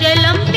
जलम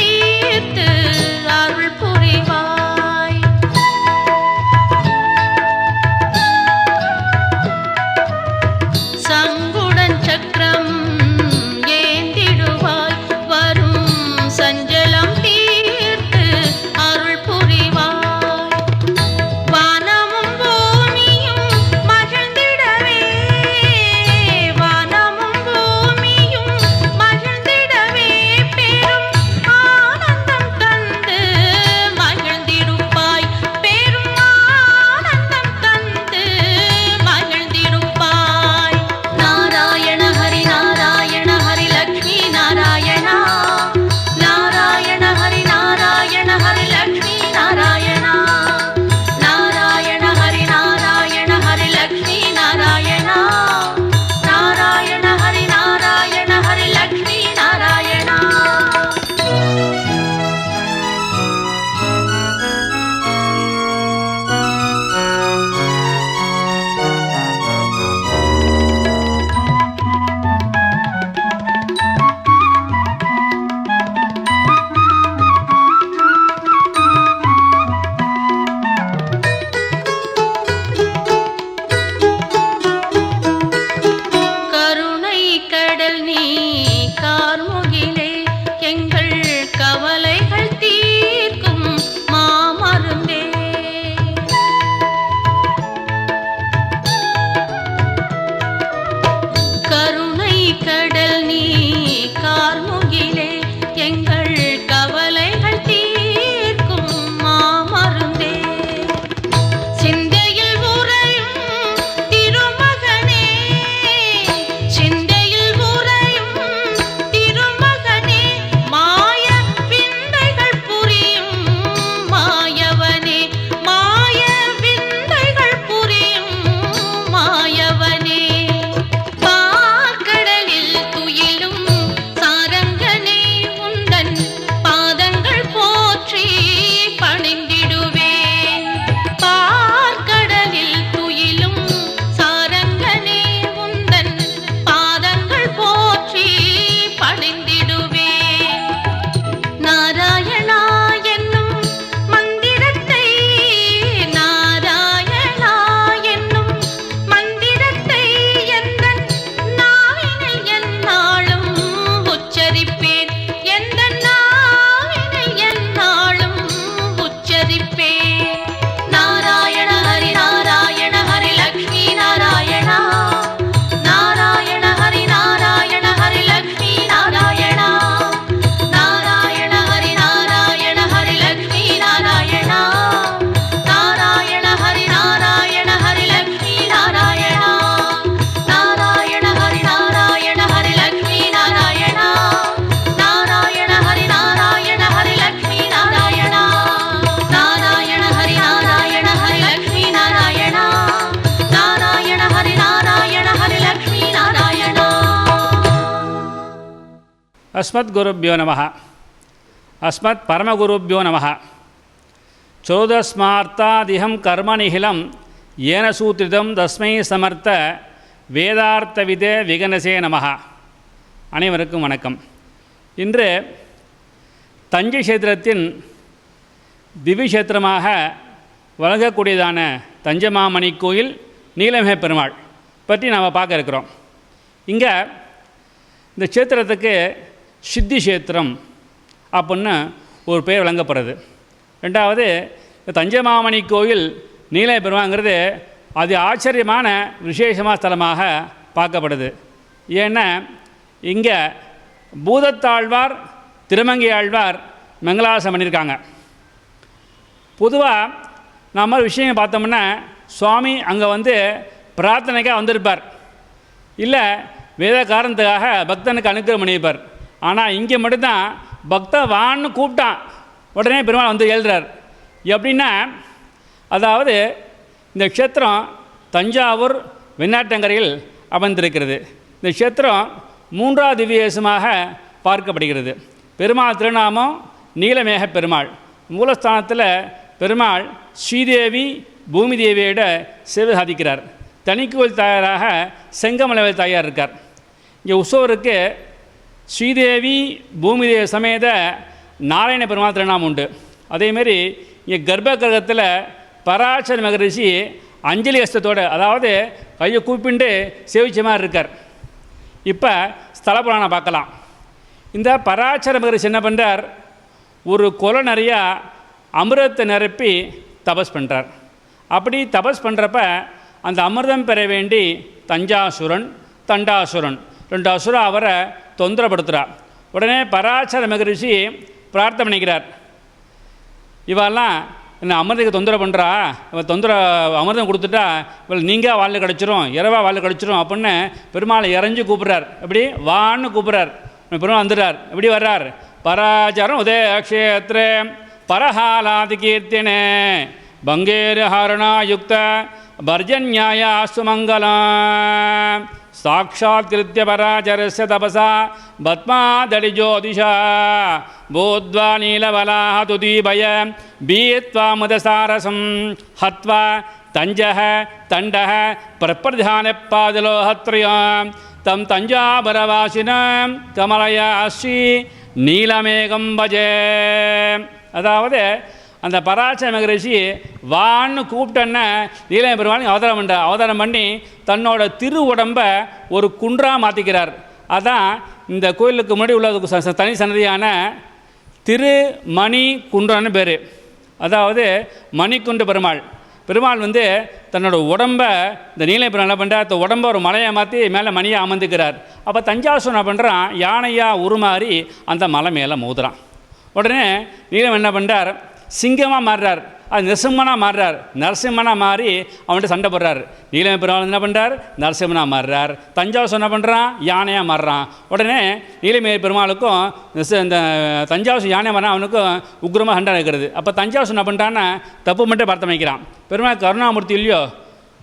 அஸ்மத் குருபியோ நம அஸ்மத் பரமகுருபியோ நம சோதஸ்மார்த்தாதிகம் கர்மநிகிலம் ஏன சூத்திரிதம் தஸ்மை சமர்த்த வேதார்த்தவிதே விகனசே நம அனைவருக்கும் வணக்கம். இன்று தஞ்சை கஷேத்திரத்தின் திவ்யக்ஷேத்திரமாக வழங்கக்கூடியதான தஞ்சமாமணி கோயில் நீலமிக பெருமாள் பற்றி நாம் பார்க்க இருக்கிறோம். இங்கே இந்த க்ஷேத்திரத்துக்கு சித்தி க்ஷேத்திரம் அப்படின்னு ஒரு பெயர் வழங்கப்படுறது ரெண்டாவது தஞ்சை மாமணி கோயில் நீலை பெருமாங்கிறது அது ஆச்சரியமான விசேஷமான ஸ்தலமாக பார்க்கப்படுது. ஏன்னா இங்கே பூதத்தாழ்வார் திருமங்கை ஆழ்வார் மங்களாசம் பண்ணியிருக்காங்க பொதுவாக நம்ம விஷயம் பார்த்தோம்னா சுவாமி அங்கே வந்து பிரார்த்தனைக்காக வந்திருப்பார். இல்லை வேத காரணத்துக்காக பக்தனுக்கு அனுக்கிரம் பண்ணியிருப்பார். ஆனால் இங்கே மட்டும்தான் பக்தா வான்னு கூப்பிட்டான். உடனே பெருமாள் வந்து எழுதுறார் எப்படின்னா அதாவது இந்த க்ஷேத்திரம் தஞ்சாவூர் வெண்ணாட்டங்கரையில் அமைந்திருக்கிறது. இந்த க்ஷேத்திரம் மூன்றாவது திவ்யேசமாக பார்க்கப்படுகிறது. பெருமாள் திருநாமம் நீலமேக பெருமாள். மூலஸ்தானத்தில் பெருமாள் ஸ்ரீதேவி பூமி தேவியோட சேவை சாதிக்கிறார். தனிக்கோவில் தாயாராக செங்கமலவை தாயார் இருக்கார். இங்கே உற்சவருக்கு ஸ்ரீதேவி பூமிதேவி சமேத நாராயண பெருமாள் திருநாமம் உண்டு. அதேமாரி இங்கே கர்ப்ப கிரகத்தில் பராசர மகரிஷி அஞ்சலி ஹஸ்தத்தோடு அதாவது கையை கூப்பிண்டு சேவிச்ச மாதிரி இருக்கார். இப்போ ஸ்தல புராணம் பார்க்கலாம். இந்த பராசர மகரிஷி என்ன பண்ணுறார் ஒரு கொலை நிறையா அமிர்தத்தை நிரப்பி தபஸ் பண்ணுறார் அப்படி தபஸ் பண்ணுறப்ப அந்த அமிர்தம் பெற வேண்டி தஞ்சாசுரன் தண்டாசுரன் ரெண்டு அசுரம் அவரை தொந்தரப்படுத்துகிறார் உடனே பராசர மகரிஷி பிரார்த்தனை பண்ணிக்கிறார். இவெல்லாம் என்ன அமிர்தத்துக்கு தொந்தரவு பண்ணுறா இவள் தொந்தர அமிர்தம் கொடுத்துட்டா இவள் நீங்கள் வாழ்ந்து கிடச்சிரும் இரவா வாழ்ல கிடச்சிரும் அப்படின்னு பெருமாளை இறஞ்சி கூப்பிட்றார். எப்படி? வான்னு கூப்பிட்றார். பெருமாள் வந்துடுறார். எப்படி வர்றார்? பராச்சாரம் உதயக்ஷேத்ரே பரஹாலாதி கீர்த்தினே பங்கேரு பங்கேரஹரணாயுக்த யுக்த பர்ஜன்யாய சுமங்கலம் பராச்சரஸ்ய தபசா பத்மாதடி ஜோதிஷா போத்வா நீலவலாஹ துதீபய பீத்வா முதசாரசம் ஹத்வா தஞ்சः தண்டः பிரப்பிரதானப்பாதலோஹத்ரயாம் தம் தஞ்சாபரவாசினம் கமலயாஸ்ரீ நீலமேகம் பஜே அதாவது அந்த பராச மகரிஷி வான்னு கூப்பிட்டோன்னே நீலம பெருமாள் அவதாரம் பண்ண அவதாரம் பண்ணி தன்னோட திரு உடம்பை ஒரு குன்றாக மாற்றிக்கிறார் அதான் இந்த கோயிலுக்கு முன்னாடி உள்ள ச- தனி சன்னதியான திரு மணி குன்றன்னு பேர். அதாவது மணிக்குண்டு பெருமாள். பெருமாள் வந்து தன்னோட உடம்பை இந்த நீலை பெருமாள் என்ன பண்ணுறார் அந்த உடம்பை ஒரு மலையை மாற்றி மேலே மணியை அமர்ந்துக்கிறார் அப்போ தஞ்சாவூர் என்ன பண்ணுறான் யானையாக உருமாறி அந்த மலை மேலே மோதுறான். உடனே நீலம் என்ன பண்ணுறார் சிங்கமாக மாறுறார். அது நரசிம்மனாக மாறுறார். நரசிம்மனாக மாறி அவன்கிட்ட சண்டை போடுறார். நீலமை பெருமாள் என்ன பண்ணுறார் நரசிம்மனாக மாறுறார். தஞ்சாவூர் என்ன பண்ணுறான் யானையாக மாறுறான். உடனே நீலமை பெருமாளுக்கும் நெச- இந்த தஞ்சாவூர் யானை மாறினா அவனுக்கும் உக்ரமாக சண்டை இருக்கிறது அப்போ தஞ்சாவூர் என்ன பண்ணுறான்னா தப்பு மட்டும் பார்த்து பெருமாள் கருணாமூர்த்தி இல்லையோ?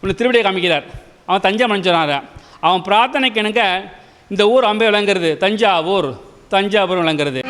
உன்னை திருவிடையை காமிக்கிறார். அவன் தஞ்சை மனுஷனார அவன் பிரார்த்தனைக்கு எனக்கு இந்த ஊர் அம்பே விளங்குறது. தஞ்சாவூர். தஞ்சாவூர் விளங்குறது.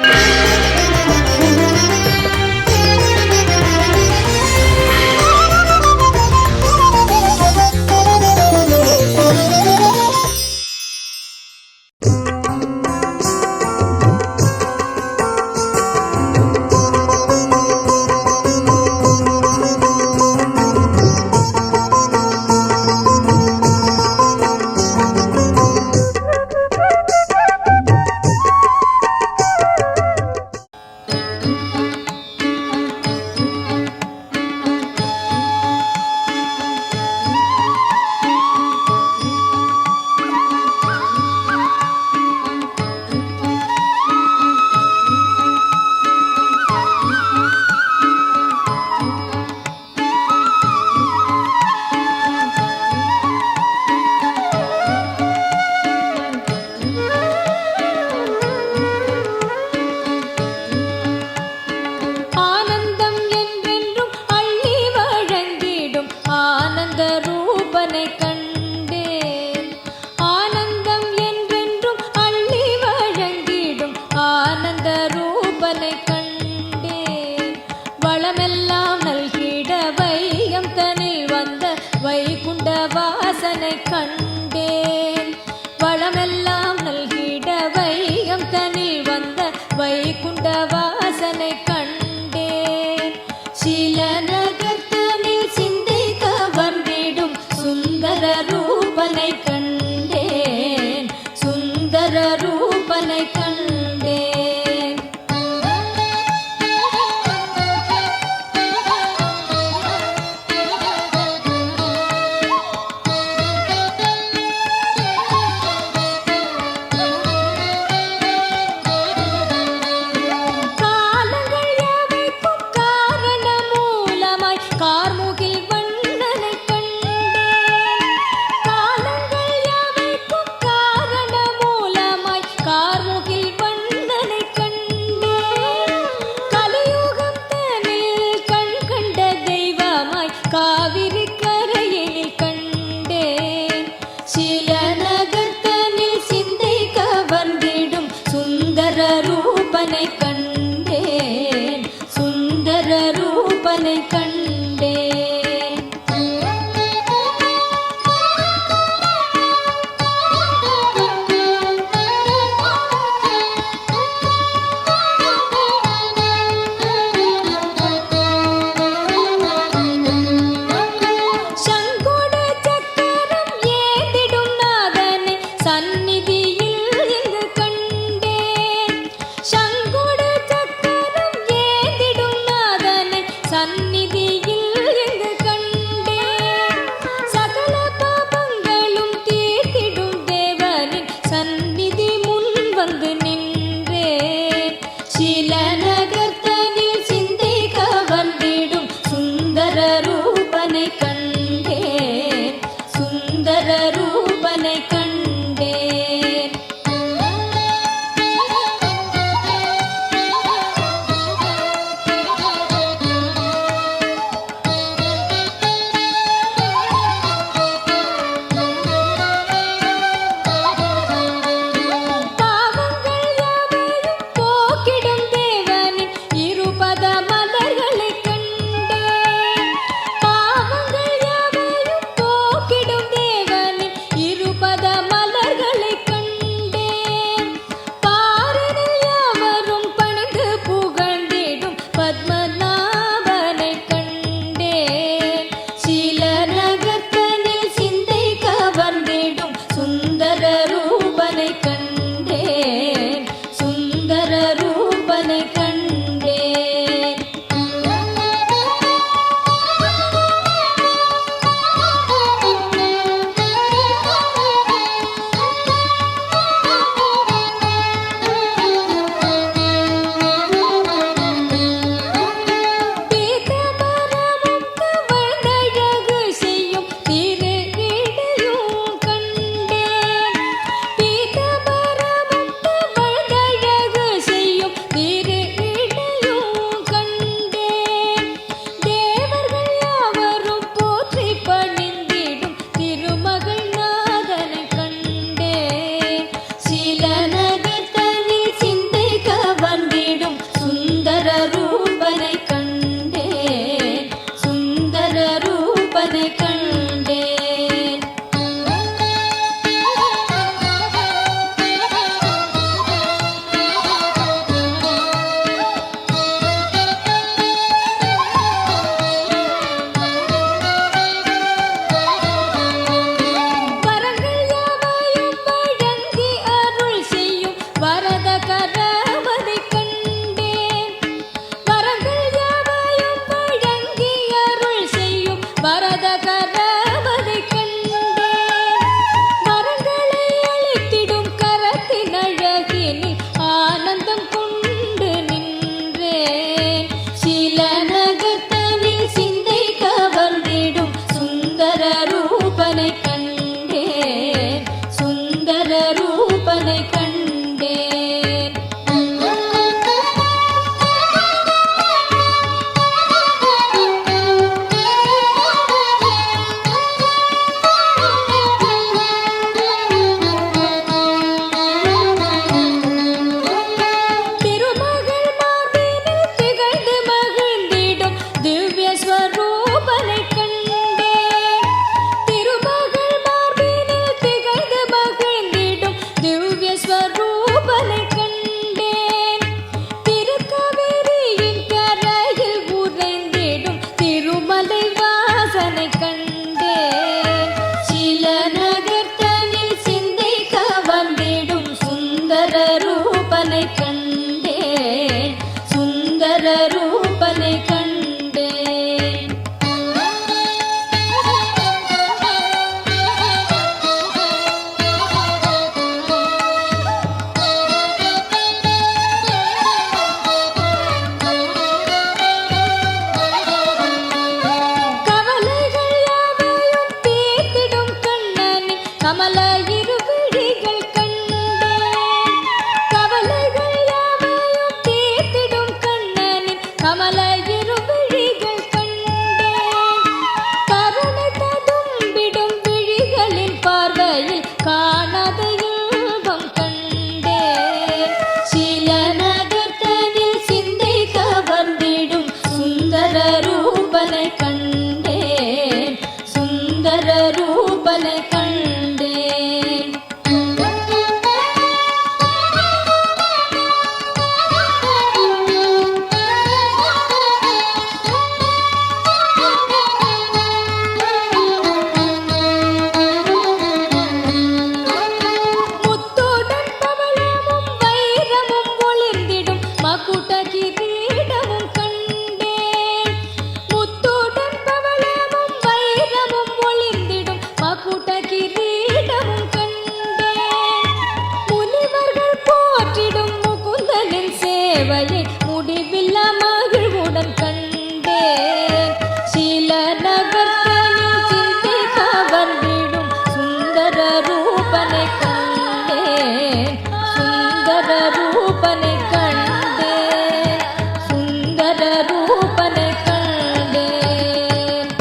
மகிழ்வுடன் கண்டேன் சில நகர்த்தனின் சிந்தை கவர்ந்திடும் சுந்தர ரூபனை கண்டேன் சுந்தர ரூபனை கண்டேன் சுந்தர ரூபனை கண்டேன்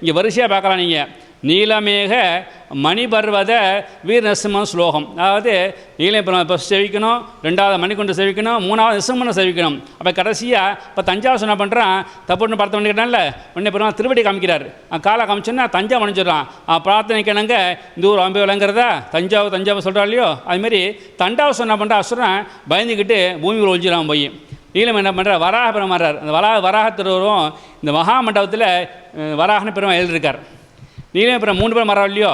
இங்கே வரிசையாக பார்க்கலாம் நீங்கள் நீலமேக மணிபர்வத வீர நரசிம்மன் ஸ்லோகம். அதாவது நீலபுரம் இப்போ செவிக்கணும் ரெண்டாவது மணிக்கொண்டு செவிக்கணும் மூணாவது நரசிம்மனை செவிக்கணும். அப்போ கடைசியாக இப்போ தஞ்சாவூர் சொன்ன பண்ணுறான் தப்புன்னு பார்த்து பண்ணிக்கிட்டான்ல உடனே பெருமா திருவடி காமிக்கிறார். காலை காமிச்சோன்னா தஞ்சா மணிஞ்சிடறான் பிரார்த்தனைக்கு இந்த ஊர் அம்பே விளங்குறதா தஞ்சாவூர் தஞ்சாவூர் சொல்கிறா இல்லையோ? அதுமாரி தண்டாவை சொன்ன பண்ணுற அசுரன் பயந்துக்கிட்டு பூமியில் ஒழிஞ்சிடான் போய். நீலம் என்ன பண்ணுறார் வராக பெருமாறார். அந்த வராக வராக திருவரும் இந்த மகா மண்டபத்தில் வராகன பெருமா எழுதியிருக்கார் நீலமபுரம் மூணு பேர் மரம் இல்லையோ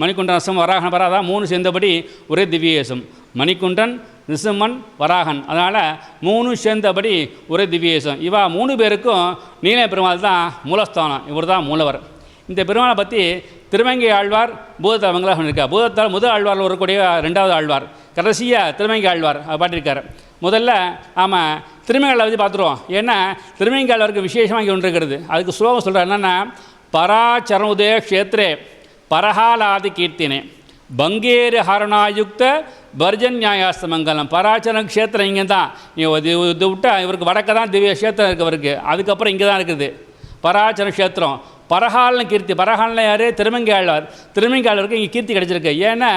மணிக்குண்டன் ரசம் வராகன் வராதா? மூணு சேர்ந்தபடி ஒரே திவ்யேசம். மணிக்குண்டன் நிசம்மன் வராகன். அதனால் மூணு சேர்ந்தபடி ஒரே திவ்யேசம். இவா மூணு பேருக்கும் நீல பெருமாள் தான் மூலஸ்தானம். இவர் தான் மூலவர். இந்த பெருமாளை பற்றி திருமங்கி ஆழ்வார் பூதத்தால் மங்களாக பண்ணியிருக்கார். பூதத்தால் முதல் ஆழ்வாரில் வரக்கூடிய ரெண்டாவது ஆழ்வார். கடைசியாக திருமங்கி ஆழ்வார் அவர் பாட்டிருக்கார் முதல்ல ஆமாம் திருமங்காளை பற்றி பார்த்துருவோம். ஏன்னா திருமங்கை ஆழ்வாருக்கு விசேஷமாக இங்கே ஒன்று இருக்கிறது அதுக்கு ஸ்லோகம் சொல்கிறார் என்னென்னா பராச்சரணோதய க்ஷேத்ரே பரஹாலாதி கீர்த்தினே. பங்கேரு ஹரணாயுக்த பர்ஜன் நியாயாஸ்த மங்கலம் க்ஷேத்திரம் இங்கே தான் நீ இது இது விட்டா இவருக்கு வடக்க தான் திவ்ய க்ஷேத்திரம் இருக்குது அவருக்கு அதுக்கப்புறம் இங்கே தான் இருக்குது. பராச்சர க்ஷேத்திரம். பரஹால்னு கீர்த்தி பரஹால்னு யார்? திருமங்கையாளர் திருமங்கையாளருக்கு இங்கே கீர்த்தி கிடச்சிருக்கு. ஏன்னா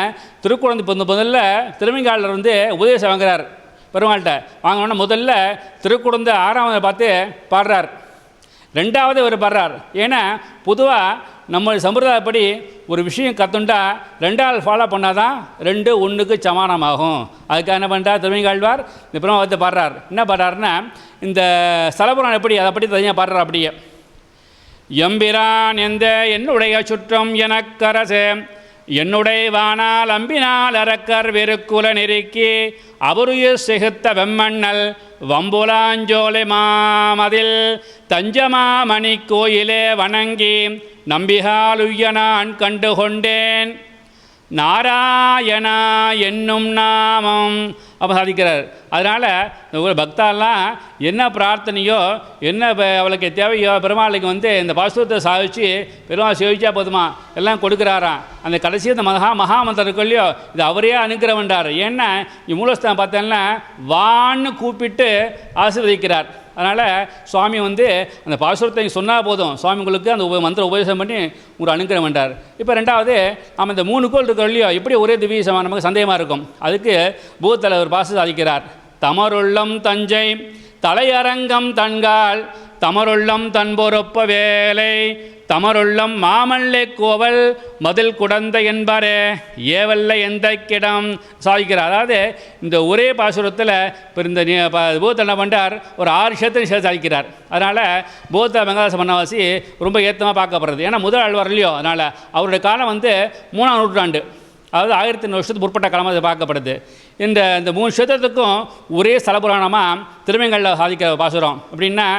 திருக்குழந்தை பிறந்த முதல்ல திருமங்கையாளர் வந்து உபதேசம் வாங்குறார். பெருமாள்கிட்ட. வாங்கினோன்னா முதல்ல திருக்குழந்தை ஆறாவது பார்த்து பாடுறார். ரெண்டாவது இவர் பாடுறார். ஏன்னா பொதுவாக நம்ம சம்பிரதாயப்படி ஒரு விஷயம் கற்றுண்டா ரெண்டாவது ஃபாலோ பண்ணால் தான் ரெண்டு ஒன்றுக்கு சமானமாகும். அதுக்காக என்ன பண்ணுறா திருமங்காழ்வார் இந்த வந்து பாடுறார். என்ன பாடுறாருன்னா இந்த சலபுரம் எப்படி அதை பற்றி தனியாக பாடுறார் அப்படியே. எம்பிரான் எந்த என்னுடைய சுற்றம் எனக்கரசே. என்னுடைவானால் அம்பினால் அரக்கர் வெறுக்குல நெருக்கி அவருயிர் சிகுத்த வெம்மண்ணல் வம்புலாஞ்சோலை மாமதில் தஞ்சமாமணி கோயிலே வணங்கி நம்பிகாலுய்ய நான் கண்டு கொண்டேன் நாராயணா என்னும் நாமம் அப்போ சாதிக்கிறார் அதனால் இந்த ஒரு பக்தாலாம் என்ன பிரார்த்தனையோ என்ன அவளுக்கு தேவையோ பெருமாளுக்கு வந்து இந்த பாசுரத்தை சாதிச்சு பெருமாள் சேவிச்சா போதுமா? எல்லாம் கொடுக்குறாராம். அந்த கடைசி அந்த மகா மகாமந்திரம் இருக்கு இல்லையோ இது அவரே அனுக்கிரவன்றார் ஏன்னா இங்க மூலஸ்தானம் பார்த்தேன்னா வான்னு கூப்பிட்டு ஆசீர்வதிக்கிறார். அதனால் சுவாமி வந்து அந்த பாசுரத்தை சொன்னால் போதும். சுவாமி உங்களுக்கு அந்த உப மந்திரம் உபதேசம் பண்ணி உங்களுக்கு அனுக்கிரம் வேண்டார் இப்போ ரெண்டாவது நம்ம இந்த மூணு கோள் இருக்கிறோம் இல்லையோ எப்படி ஒரே திவ்யசமாக நமக்கு சந்தேகமாக இருக்கும். அதுக்கு பூத்தலைவர் பாசு சாதிக்கிறார். தமருள்ளம் தஞ்சை தலையரங்கம் தன்கால் தமருள்ளம் தன்பொருப்ப வேலை தமருள்ளம் மாமல்லை கோவல் மதில் குடந்த என்பாரே ஏவல்ல எந்த கிடம் சாதிக்கிறார். அதாவது இந்த ஒரே பாசுரத்தில் இப்போ இந்த நீ- பூத்த என்ன பண்ணுறார் ஒரு ஆறு க்ஷேத்திரம் சேர்த்து சாதிக்கிறார். அதனால் பூத்த வெங்கடாச மன்னவாசி ரொம்ப ஏத்தமாக பார்க்கப்படுறது. ஏன்னா முதல் ஆழ்வார் இல்லையோ அதனால் அவருடைய காலம் வந்து மூணாம் நூற்றாண்டு. அதாவது ஆயிரத்தி நூறு வருஷத்துக்கு முற்பட்ட காலமாக பார்க்கப்படுது. இந்த இந்த மூணு க்ஷேத்திரத்துக்கும் ஒரே ஸ்தலபுராணமாக திருமங்கல்ல சாதிக்க பாசுரம். அப்படின்னா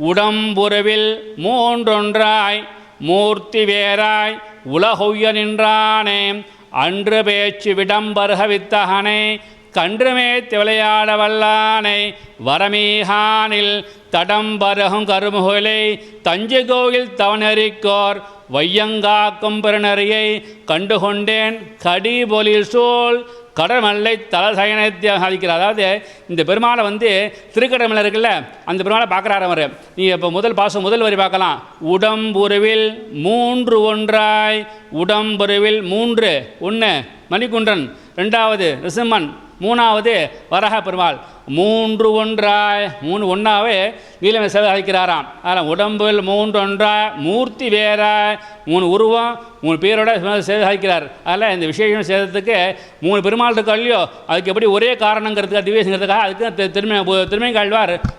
உடம்புறவில் மூன்றொன்றாய் மூர்த்தி வேறாய் உலகொய்ய நின்றானே அன்று பேச்சு விடம்பருக வித்தகனே கன்றுமே விளையாட வல்லானை வரமீகானில் தடம்பருகும் கருமுகலை தஞ்சை கோயில் தவனறிக்கோர் வையங்காக்கும் பெருநறியை கண்டுகொண்டேன் கடி பொலி சோல் கடமல்லை தலசயனத்தை சாதிக்கிறார். அதாவது இந்த பெருமாளை வந்து திருக்கடமலை இருக்குல்ல அந்த பெருமாளை பார்க்குறாரு அவர். நீ இப்போ முதல் பாசம் முதல் வரி பார்க்கலாம். உடம்புருவில் மூன்று ஒன்றாய் உடம்புருவில் மூன்று. ஒன்று மணிக்குன்றன். ரெண்டாவது ரிசிம்மன் மூணாவது வரக பெருமாள். மூன்று ஒன்றாய் மூணு ஒன்றாவே நீலமை சேவை அழைக்கிறாராம் அதில் உடம்பில் மூன்று ஒன்றாய் மூர்த்தி வேறாய் மூணு உருவம் மூணு பேரோட சேவை அழைக்கிறார் அதில் இந்த விசேஷம் செய்கிறதுக்கு மூணு பெருமாள் இருக்கோ இல்லையோ அதுக்கு எப்படி ஒரே காரணங்கிறதுக்காக திவ்யசங்கிறதுக்காக அதுக்கு தி- திருமை திருமை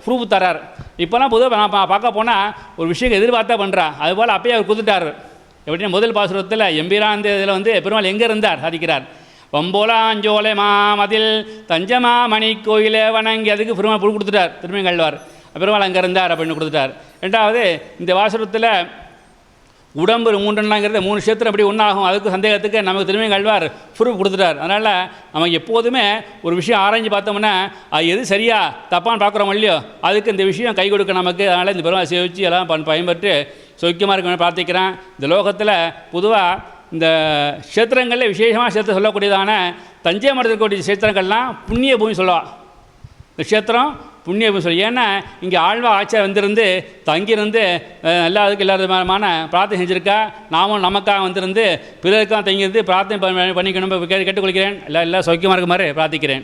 ப்ரூஃப் தரார் இப்போலாம் பொதுவாக நான் பார்க்க போனால் ஒரு விஷயம் எதிர்பார்த்தா பண்ணுறா அதுபோல் அப்பயே அவர் குதிட்டார் எப்படின்னா முதல் பாசுரத்தில் எம்பிரான் இதில் வந்து பெருமாள் எங்கே இருந்தார்? சாதிக்கிறார். வம்போலாஞ்சோலை மாமதில் தஞ்சமாமணி கோயிலே வணங்கி அதுக்கு பெருமாள் புல் கொடுத்துட்டார் திருமங்கல்வார். பெருமாள் அங்கே இருந்தார் அப்படின்னு கொடுத்துட்டார். ரெண்டாவது இந்த வாசுரத்தில் உடம்பு மூன்றெண்ணாங்கிறது மூணு சேத்திரம் அப்படி ஒன்றாகும் அதுக்கு சந்தேகத்துக்கு நமக்கு திரும்பி கல்வார் ப்ரூஃப் கொடுத்துட்டார். அதனால் நம்ம எப்போதுமே ஒரு விஷயம் ஆராய்ஞ்சு பார்த்தோம்னா அது எது சரியா தப்பான்னு பார்க்குறோம் இல்லையோ அதுக்கு இந்த விஷயம் கை கொடுக்க நமக்கு. அதனால் இந்த பெருமாள் சேவிச்சு எல்லாம் பயன்பட்டு பயன்பெற்று சௌக்கியமாக இருக்கணும்னு பிரார்த்திக்கிறேன். இந்த லோகத்தில் பொதுவாக இந்த க்ஷேத்திரங்களில் விசேஷமாக சேர்த்து சொல்லக்கூடியதான தஞ்சை மரத்தில் இருக்கக்கூடிய க்ஷேத்திரங்கள்லாம் புண்ணிய பூமி சொல்லுவா. இந்த க்ஷேத்திரம் புண்ணிய பூமி சொல்லி ஏன்னா இங்கே ஆழ்வா ஆட்சியர் வந்திருந்து தங்கியிருந்து எல்லா இதுக்கும் எல்லா விதமான பிரார்த்தனை செஞ்சுருக்கா. நாமும் நமக்காக வந்திருந்து பிறருக்காக தங்கியிருந்து பிரார்த்தனை பண்ணிக்கணும் கேட்டுக்கொள்கிறேன். எல்லாம் எல்லாம் சௌக்கியமாக இருக்குமாறு பிரார்த்திக்கிறேன்.